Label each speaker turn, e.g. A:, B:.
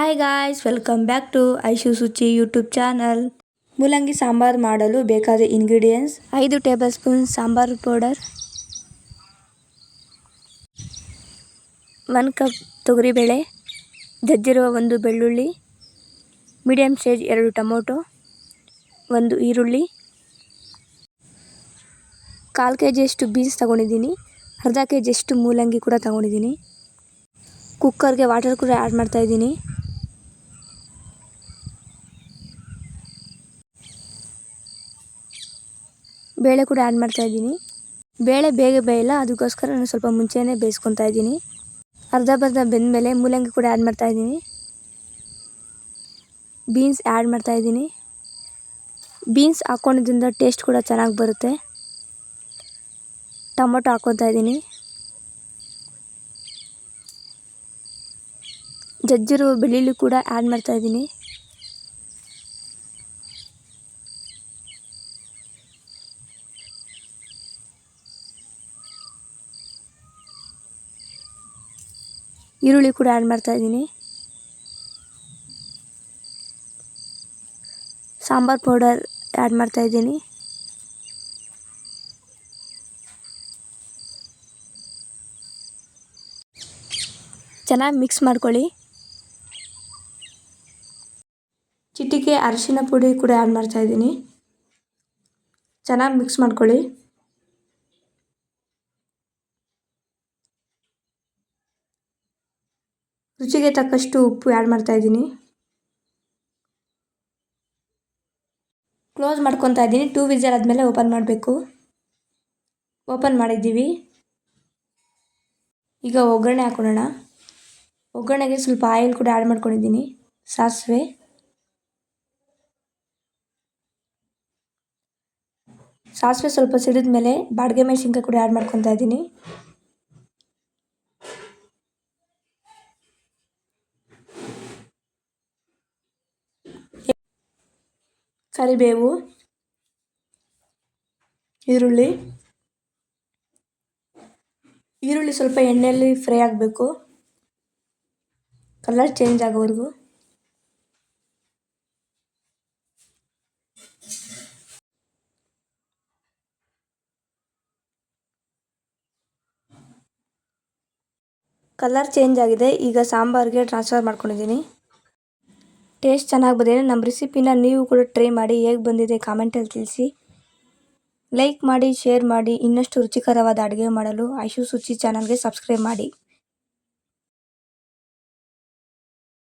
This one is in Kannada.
A: Hi guys welcome back to Aishu Suchi YouTube channel ಮೂಲಂಗಿ ಸಾಂಬಾರು ಮಾಡಲು ಬೇಕಾದ ಇಂಗ್ರೀಡಿಯೆಂಟ್ಸ್ ಐದು tablespoon sambar powder one cup ತೊಗರಿಬೇಳೆ ಜಜ್ಜಿರುವ ಒಂದು ಬೆಳ್ಳುಳ್ಳಿ ಮೀಡಿಯಮ್ ಸೈಜ್ ಎರಡು ಟೊಮೊಟೊ, ಒಂದು ಈರುಳ್ಳಿ, ಕಾಲು ಕೆ ಜಿಯಷ್ಟು ಬೀನ್ಸ್ ತೊಗೊಂಡಿದ್ದೀನಿ, ಅರ್ಧ ಕೆ ಜಿಯಷ್ಟು ಮೂಲಂಗಿ ಕೂಡ ತೊಗೊಂಡಿದ್ದೀನಿ. ಕುಕ್ಕರ್ಗೆ ವಾಟರ್ ಕೂಡ ಆ್ಯಡ್ ಮಾಡ್ತಾಯಿದ್ದೀನಿ ಬೇಳೆ ಕೂಡ ಆ್ಯಡ್ ಮಾಡ್ತಾ ಇದ್ದೀನಿ. ಬೇಳೆ ಬೇಗ ಬೇಯಲ್ಲ ಅದಕ್ಕೋಸ್ಕರ ನಾನು ಸ್ವಲ್ಪ ಮುಂಚೆನೇ ಬೇಯಿಸ್ಕೊತಾ ಇದ್ದೀನಿ. ಅರ್ಧ ಬರ್ಧ ಬೆಂದಮೇಲೆ ಮೂಲಂಗಿ ಕೂಡ ಆ್ಯಡ್ ಮಾಡ್ತಾ ಇದ್ದೀನಿ. ಬೀನ್ಸ್ ಆ್ಯಡ್ ಮಾಡ್ತಾ ಇದ್ದೀನಿ. ಬೀನ್ಸ್ ಹಾಕ್ಕೊಂಡಿದ್ದರಿಂದ ಟೇಸ್ಟ್ ಕೂಡ ಚೆನ್ನಾಗಿ ಬರುತ್ತೆ. ಟೊಮೊಟೊ ಹಾಕ್ಕೊತಾ ಇದ್ದೀನಿ. ಜಜ್ಜಿರುವ ಬೆಳ್ಳುಳ್ಳಿ ಕೂಡ ಆ್ಯಡ್ ಮಾಡ್ತಾ ಈರುಳ್ಳಿ ಕೂಡ ಆ್ಯಡ್ ಮಾಡ್ತಾ ಇದ್ದೀನಿ. ಸಾಂಬಾರ್ ಪೌಡರ್ ಆ್ಯಡ್ ಮಾಡ್ತಾ ಇದ್ದೀನಿ. ಚೆನ್ನಾಗಿ ಮಿಕ್ಸ್ ಮಾಡ್ಕೊಳ್ಳಿ. ಚಿಟಿಕೆ, ಅರಿಶಿನ ಪುಡಿ ಕೂಡ ಆ್ಯಡ್ ಮಾಡ್ತಾ ಇದ್ದೀನಿ. ಚೆನ್ನಾಗಿ ಮಿಕ್ಸ್ ಮಾಡ್ಕೊಳ್ಳಿ. ರುಚಿಗೆ ತಕ್ಕಷ್ಟು ಉಪ್ಪು ಆ್ಯಡ್ ಮಾಡ್ತಾ ಇದ್ದೀನಿ. ಕ್ಲೋಸ್ ಮಾಡ್ಕೊತಾ ಇದ್ದೀನಿ. ಟೂ ವಿಸಲ್ ಆದಮೇಲೆ ಓಪನ್ ಮಾಡಬೇಕು. ಓಪನ್ ಮಾಡಿದ್ದೀವಿ. ಈಗ ಒಗ್ಗರಣೆ ಹಾಕೊಳ್ಳೋಣ ಒಗ್ಗರಣೆಗೆ ಸ್ವಲ್ಪ ಆಯಿಲ್ ಕೂಡ ಆ್ಯಡ್ ಮಾಡ್ಕೊಂಡಿದ್ದೀನಿ. ಸಾಸಿವೆ. ಸಾಸಿವೆ ಸ್ವಲ್ಪ ಸಿಡಿದ ಮೇಲೆ ಬಾಡಿಗೆ ಮೆಣಸಿನ್ಕಾಯಿ ಕೂಡ ಆ್ಯಡ್ ಮಾಡ್ಕೊತಾ ಇದ್ದೀನಿ. ಕರಿಬೇವು, ಈರುಳ್ಳಿ. ಈರುಳ್ಳಿ ಸ್ವಲ್ಪ ಎಣ್ಣೆಯಲ್ಲಿ ಫ್ರೈ ಆಗಬೇಕು. ಕಲರ್ ಚೇಂಜ್ ಆಗೋವರೆಗೂ. ಕಲರ್ ಚೇಂಜ್ ಆಗಿದೆ. ಈಗ ಸಾಂಬಾರಿಗೆ ಟ್ರಾನ್ಸ್ಫರ್ ಮಾಡ್ಕೊಂಡಿದ್ದೀನಿ. ಟೇಸ್ಟ್ ಚೆನ್ನಾಗಿ ಬಂದಿದೆ. ನಮ್ಮ ರೆಸಿಪಿನ ನೀವು ಕೂಡ ಟ್ರೈ ಮಾಡಿ, ಹೇಗೆ ಬಂದಿದೆ ಕಾಮೆಂಟಲ್ಲಿ ತಿಳಿಸಿ. ಲೈಕ್ ಮಾಡಿ, ಶೇರ್ ಮಾಡಿ, ಇನ್ನಷ್ಟು ರುಚಿಕರವಾದ ಅಡುಗೆ ಮಾಡಲು ಐಶು ಸುಚಿ ಚಾನಲ್ಗೆ ಸಬ್ಸ್ಕ್ರೈಬ್ ಮಾಡಿ.